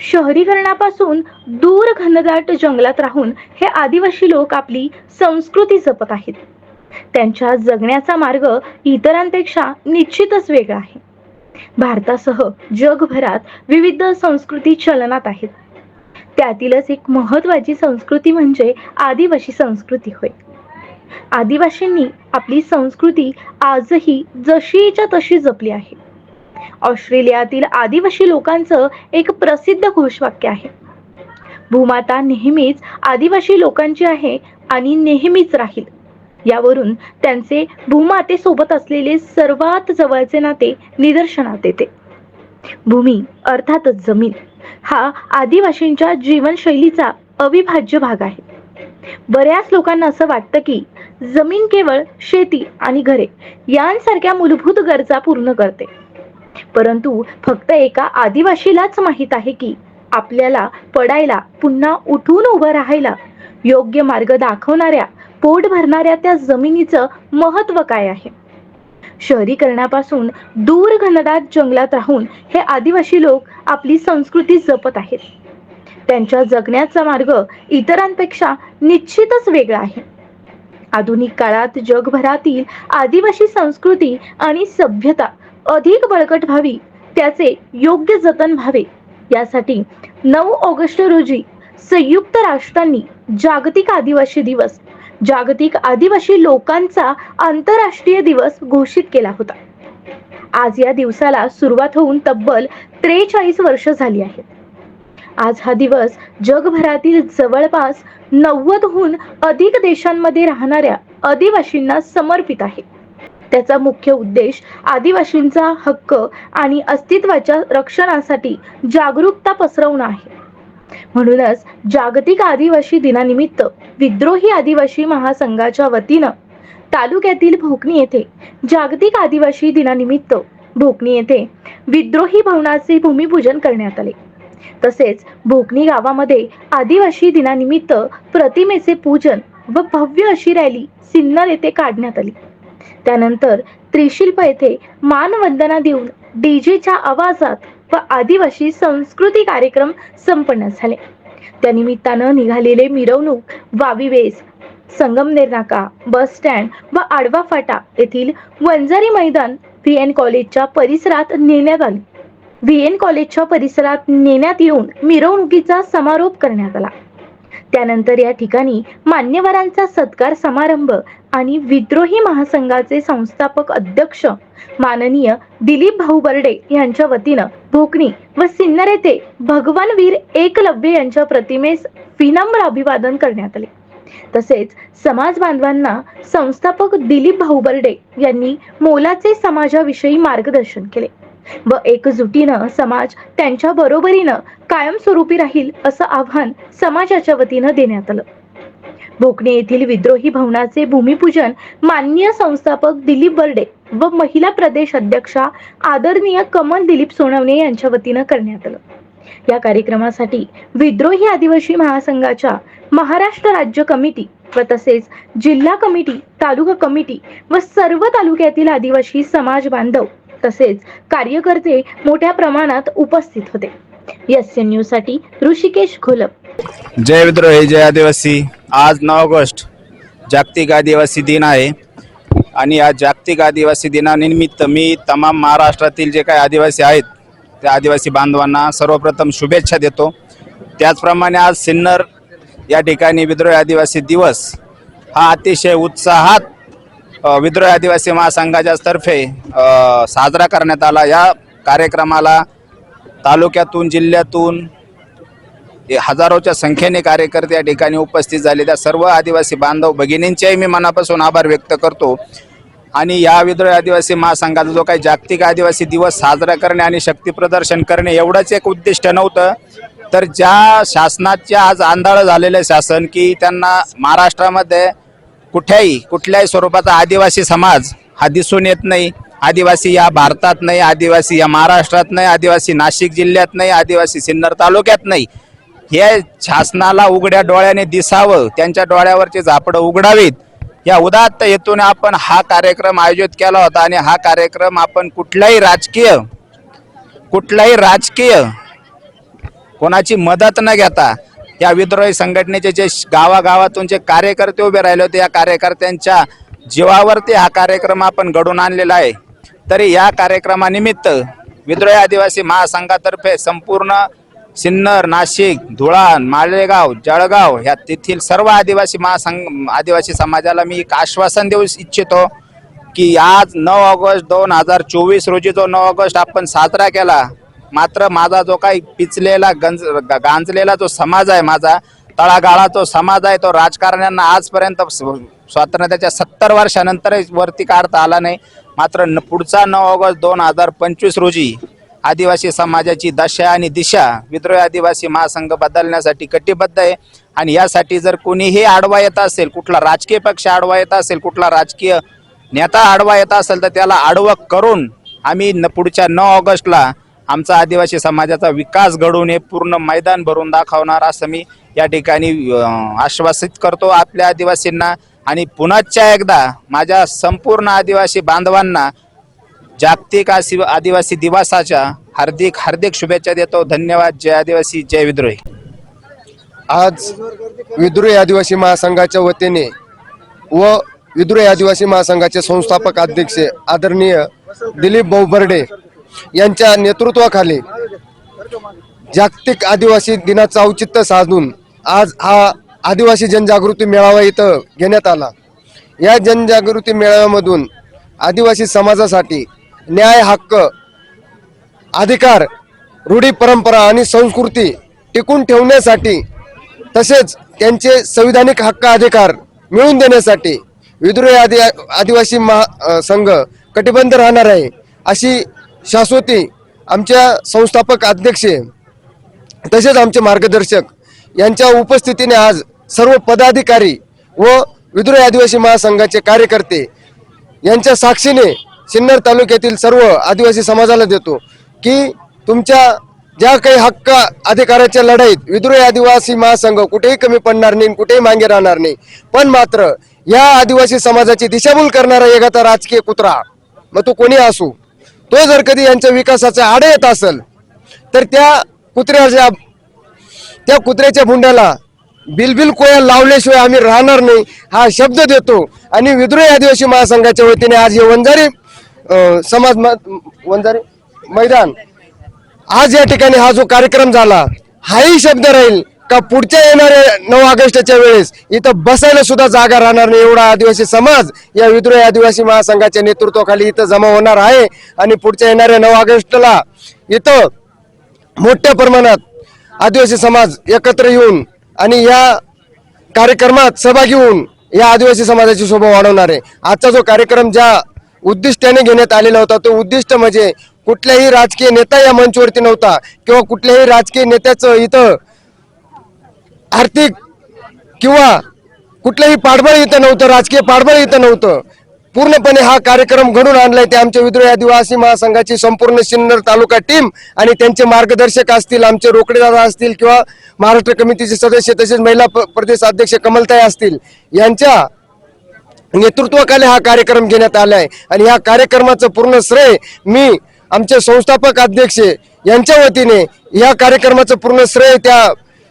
शहरीकरणापासून दूर घनदाट जंगलात राहून हे आदिवासी लोक आपली संस्कृती जपत आहेत. त्यांच्या जगण्याचा मार्ग इतरांपेक्षा निश्चितच वेगळा आहे. भारतासह जगभरात विविध संस्कृती चलनात आहेत. त्यातीलच एक महत्वाची संस्कृती म्हणजे आदिवासी संस्कृती होय. आदिवासींनी आपली संस्कृती आजही जशीच्या तशी जपली आहे. ऑस्ट्रेलियातील आदिवासी लोकांचं एक प्रसिद्ध घोषवाक्य आहे. भूमाता नेहमीच आदिवासी लोकांची आहे आणि नेहमीच राहील. यावरून त्यांचे भूमातेसोबत असलेले सर्वात जवळचे नाते निदर्शनात येते. भूमी अर्थातच जमीन हा आदिवासींच्या जीवनशैलीचा अविभाज्य भाग आहे. बऱ्याच लोकांना असं वाटतं की जमीन केवळ शेती आणि घरे यांसारख्या मूलभूत गरजा पूर्ण करते. परंतु फक्त एका आदिवासीलाच माहीत आहे की आपल्याला पडायला पुन्हा उठून उभं राहायला योग्य मार्ग दाखवणाऱ्या पोट भरणाऱ्या त्या जमिनीचं महत्त्व काय आहे? शहरीकरणापासून दूर घनदाट जंगलात राहून हे आदिवासी लोक आपली संस्कृती जपत आहेत. त्यांच्या जगण्याचा मार्ग इतरांपेक्षा निश्चितच वेगळा आहे. आधुनिक काळात जगभरातील आदिवासी संस्कृती आणि सभ्यता अधिक बळकट व्हावी त्याचे योग्य जतन व्हावे. यासाठी नऊ ऑगस्ट रोजी संयुक्त राष्ट्रांनी जागतिक आदिवासी दिवस जागतिक आदिवासी लोकांचा आंतरराष्ट्रीय दिवस घोषित केला होता. आज या दिवसाला सुरुवात होऊन तब्बल त्रेचाळीस वर्ष झाली आहेत. आज हा दिवस जगभरातील जवळपास नव्वदहून अधिक देशांमध्ये राहणाऱ्या आदिवासींना समर्पित आहे. त्याचा मुख्य उद्देश आदिवासींचा हक्क आणि अस्तित्वाच्या रक्षणासाठी जागरूकता पसरवणं आहे. म्हणूनच जागतिक आदिवासी दिनानिमित्त विद्रोही आदिवासी महासंघाच्या वतीनं तालुक्यातील भोकणी येथे जागतिक आदिवासी दिनानिमित्त भोकणी येथे विद्रोही भवनाचे भूमिपूजन करण्यात आले. तसेच भोकणी गावामध्ये आदिवासी दिनानिमित्त प्रतिमेचे पूजन व भव्य अशी रॅली सिन्नर येथे काढण्यात आली. त्यानंतर त्रिशिल्प येथे मानवंदना देऊन डीजेच्या आवाजात व आदिवासी संस्कृती कार्यक्रम संपन्न झाले. त्यानिमित्तानं निघालेले मिरवणूक वावी वेस संगमनेर नाका बस स्टँड व आडवा फाटा येथील वंजारी मैदान व्ही एन कॉलेजच्या परिसरात नेण्यात आले. व्ही एन कॉलेजच्या परिसरात नेण्यात येऊन मिरवणुकीचा समारोप करण्यात आला. त्यानंतर या ठिकाणी मान्यवरांचा सत्कार समारंभ आणि विद्रोही महासंघाचे संस्थापक अध्यक्ष माननीय दिलीप भाऊ बर्डे यांच्या वतीनं भोकणी व सिन्नर येथे भगवान वीर एकलव्य यांच्या प्रतिमेस विनम्र अभिवादन करण्यात आले. तसेच समाज बांधवांना संस्थापक दिलीप भाऊ बर्डे यांनी मोलाचे समाजाविषयी मार्गदर्शन केले व एकजुटीनं समाज त्यांच्या बरोबरीनं कायमस्वरूपी राहील असं आव्हान समाजाच्या वतीनं देण्यात आलं. भोकणे येथील विद्रोही भवनाचे भूमिपूजन माननीय संस्थापक दिलीप बर्डे व महिला प्रदेश अध्यक्षा आदरणीय कमल दिलीप सोनवणे यांच्या वतीनं करण्यात आलं. या कार्यक्रमासाठी विद्रोही आदिवासी महासंघाच्या महाराष्ट्र राज्य कमिटी व तसेच जिल्हा कमिटी तालुका कमिटी व सर्व तालुक्यातील आदिवासी समाज बांधव तसेच कार्यकर्ते मोठ्या प्रमाणात उपस्थित होते. एस एन न्यूजसाठी ऋषिकेश घोलप जय विद्रोही जय आदिवासी. आज नऊ ऑगस्ट जागतिक आदिवासी दिन आहे. आणि या जागतिक आदिवासी दिनानिमित्त मी तमाम महाराष्ट्रातील जे काही आदिवासी आहेत त्या आदिवासी बांधवांना सर्वप्रथम शुभेच्छा देतो. त्याचप्रमाणे आज सिन्नर या ठिकाणी विद्रोही आदिवासी दिवस हा अतिशय उत्साहात विद्रोही आदिवासी महासंघाच्या तर्फे साजरा करण्यात आला. या कार्यक्रमाला तालुक्यातून जिल्ह्यातून हजारोच्या संख्येने कार्यकर्ते या ठिकाणी उपस्थित झाले त्या सर्व आदिवासी बांधव भगिनींचेही मी मनापासून आभार व्यक्त करतो. आणि या विद्रोही आदिवासी महासंघाचा जो काही जागतिक आदिवासी दिवस साजरा करणे आणि शक्तीप्रदर्शन करणे एवढंच एक उद्दिष्ट नव्हतं. तर ज्या शासनाच्या आज आंधळं झालेलं शासन की त्यांना महाराष्ट्रामध्ये कुठ्याही कुठल्याही स्वरूपाचा आदिवासी समाज हा दिसून येत नाही. आदिवासी या भारतात नाही आदिवासी या महाराष्ट्रात नाही आदिवासी नाशिक जिल्ह्यात नाही आदिवासी सिन्नर तालुक्यात नाही. हे शासनाला उघड्या डोळ्याने दिसावं त्यांच्या डोळ्यावरचे झापडं उघडावीत. या उदात्त हेतूने आपण हा कार्यक्रम आयोजित केला होता आणि हा कार्यक्रम आपण कुठलाही राजकीय कुठलाही राजकीय कोणाची मदत न घेता या विद्रोही संघटनेचे जे श- गावागावातून जे कार्यकर्ते उभे राहिले होते या कार्यकर्त्यांच्या जीवावरती हा कार्यक्रम आपण घडून आणलेला आहे. तरी या कार्यक्रमानिमित्त विद्रोही आदिवासी महासंघातर्फे संपूर्ण सिन्नर नाशिक धुळाण मालेगाव जळगाव ह्या तेथील सर्व आदिवासी महासंघ आदिवासी समाजाला मी एक आश्वासन देऊ इच्छितो की आज नऊ ऑगस्ट दोन हजार चोवीस रोजी जो नऊ ऑगस्ट आपण साजरा केला मात्र माझा जो काही पिचलेला गंज गांजलेला जो समाज आहे माझा तळागाळा जो समाज आहे तो राजकारण्यांना आजपर्यंत स्वातंत्र्याच्या सत्तर वर्षानंतर वरती काढता आला नाही. मात्र न- पुढचा नऊ ऑगस्ट दोन हजार पंचवीस रोजी आदिवासी समाजाची दशा आणि दिशा विद्रोही आदिवासी महासंघ बदलण्यासाठी कटिबद्ध आहे. आणि यासाठी जर कोणीही आडवा येत असेल कुठला राजकीय पक्ष आडवा येत असेल कुठला राजकीय नेता आडवा येत असेल तर त्याला आडवं करून आम्ही न पुढच्या नऊ ऑगस्टला आमचा आदिवासी समाजाचा विकास घडवून हे पूर्ण मैदान भरून दाखवणार असं मी या ठिकाणी आश्वासित करतो. आपल्या आदिवासींना आणि पुन्हाच्या एकदा माझ्या संपूर्ण आदिवासी बांधवांना जागतिक आशि आदिवासी दिवसाच्या हार्दिक हार्दिक शुभेच्छा देतो. धन्यवाद. जय आदिवासी जय विद्रोही. आज विद्रोही आदिवासी महासंघाच्या वतीने व विद्रोही आदिवासी महासंघाचे संस्थापक अध्यक्ष आदरणीय दिलीप भाऊ बर्डे यांच्या नेतृत्वाखाली जागतिक आदिवासी दिनाचं औचित्य साधून आज हा आदिवासी जनजागृती मेळावा इथं घेण्यात आला. या जनजागृती मेळाव्यामधून आदिवासी समाजासाठी न्याय हक्क अधिकार रूढी परंपरा आणि संस्कृती टिकून ठेवण्यासाठी तसेच त्यांचे संविधानिक हक्क अधिकार मिळवून देण्यासाठी विद्रोही आदि आदिवासी महा संघ कटिबद्ध राहणार आहे अशी शाश्वती आमच्या संस्थापक अध्यक्ष तसेच आमचे मार्गदर्शक यांच्या उपस्थितीने आज सर्व पदाधिकारी व विद्रोही आदिवासी महासंघाचे कार्यकर्ते यांच्या साक्षीने सिन्नर तालुक्यातील सर्व आदिवासी समाजाला देतो की तुमच्या ज्या काही हक्क अधिकाराच्या लढाईत विद्रोही आदिवासी महासंघ कुठेही कमी पडणार नाही कुठेही मागे राहणार नाही पण मात्र या आदिवासी समाजाची दिशाभूल करणारा एखादा राजकीय कुत्रा मग तो कोणी असू? तो जर कधी यांच्या विकासाचा आडे येत असेल तर त्या कुत्र्याच्या त्या कुत्र्याच्या भुंड्याला बिलबिल कोया लावल्याशिवाय आम्ही राहणार नाही हा शब्द देतो. आणि विद्रोही आदिवासी महासंघाच्या वतीने आज हे वंजारी समाज म- वंजारी मैदान आज या ठिकाणी हा जो कार्यक्रम झाला हाही शब्द राहील का पुढच्या येणाऱ्या नऊ ऑगस्टच्या वेळेस इथं बसायला सुद्धा जागा राहणार नाही एवढा आदिवासी समाज या विद्रोही आदिवासी महासंघाच्या नेतृत्वाखाली इथं जमा होणार आहे. आणि पुढच्या येणाऱ्या नऊ ऑगस्टला इथं मोठ्या प्रमाणात आदिवासी समाज एकत्र येऊन आणि या कार्यक्रमात सहभागी होऊन या आदिवासी समाजाची शोभा वाढवणार आहे. आजचा जो कार्यक्रम ज्या उद्दिष्टाने घेण्यात आलेला होता तो उद्दिष्ट म्हणजे कुठल्याही राजकीय नेता या मंचवरती नव्हता किंवा कुठल्याही राजकीय नेत्याचं इथं आर्थिक किंवा कुठलंही पाठबळ इथं नव्हतं राजकीय पाठबळ इथं नव्हतं. पूर्णपणे हा कार्यक्रम घडून आणलाय. ते आमच्या विद्रोही आदिवासी महासंघाची संपूर्ण सिन्नर तालुका टीम आणि त्यांचे मार्गदर्शक असतील आमचे रोकडेदादा असतील किंवा महाराष्ट्र कमिटीचे सदस्य तसेच महिला प्रदेश अध्यक्ष कमलताई असतील यांच्या नेतृत्वाखाली हा कार्यक्रम घेण्यात आला आहे आणि या कार्यक्रमाचं पूर्ण श्रेय मी आमचे संस्थापक अध्यक्ष यांच्या वतीने या कार्यक्रमाचं पूर्ण श्रेय त्या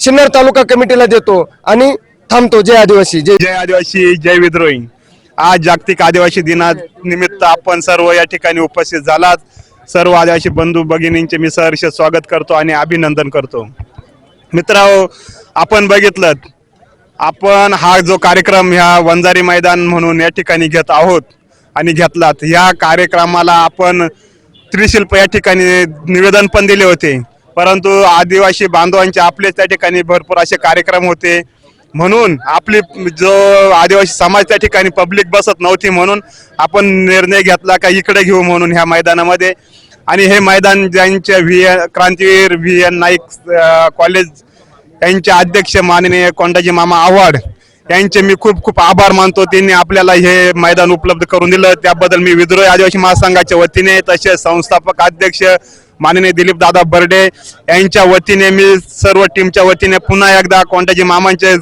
सिन्नर तालुका कमिटीला देतो आणि थांबतो. जय आदिवासी जय जय आदिवासी जय विद्रोही. आज जागतिक आदिवासी दिनानिमित्त आपण सर्व या ठिकाणी उपस्थित झालात. सर्व आदिवासी बंधू भगिनींचे मी सहर्ष स्वागत करतो आणि अभिनंदन करतो. मित्रांनो आपण बघितलं आपण हा जो कार्यक्रम ह्या वंजारी मैदान म्हणून या ठिकाणी घेत आहोत आणि घेतलात. ह्या कार्यक्रमाला आपण त्रिशिल्प या ठिकाणी निवेदन पण दिले होते. परंतु आदिवासी बांधवांचे आपले त्या ठिकाणी भरपूर असे कार्यक्रम होते. म्हणून आपली जो आदिवासी समाज त्या ठिकाणी पब्लिक बसत नव्हती म्हणून आपण निर्णय घेतला का इकडे घेऊ म्हणून ह्या मैदानामध्ये. आणि हे मैदान ज्यांच्या V N Krantiveer V N Naik college यांचे अध्यक्ष माननीय कोंडाजी मामा आव्हाड यांचे मी खूप खूप आभार मानतो. त्यांनी आपल्याला हे मैदान उपलब्ध करून दिलं. त्याबद्दल मी विद्रोही आदिवासी महासंघाच्या वतीने तसेच संस्थापक अध्यक्ष माननीय दिलीप दादा बर्डे यांच्या वतीने मी सर्व टीमच्या वतीने पुन्हा एकदा कोंडाजी मामांचे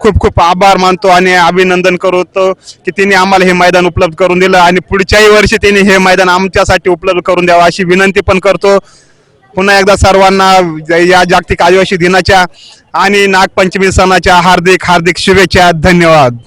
खूप खूप आभार मानतो आणि अभिनंदन करतो की तिने आम्हाला हे मैदान उपलब्ध करून दिलं आणि पुढच्याही वर्षी त्यांनी हे मैदान आमच्यासाठी उपलब्ध करून द्यावं अशी विनंती पण करतो. पुन्हा एकदा सर्वांना या जागतिक आदिवासी दिनाच्या आणि नागपंचमी सणाच्या हार्दिक हार्दिक शुभेच्छा. धन्यवाद.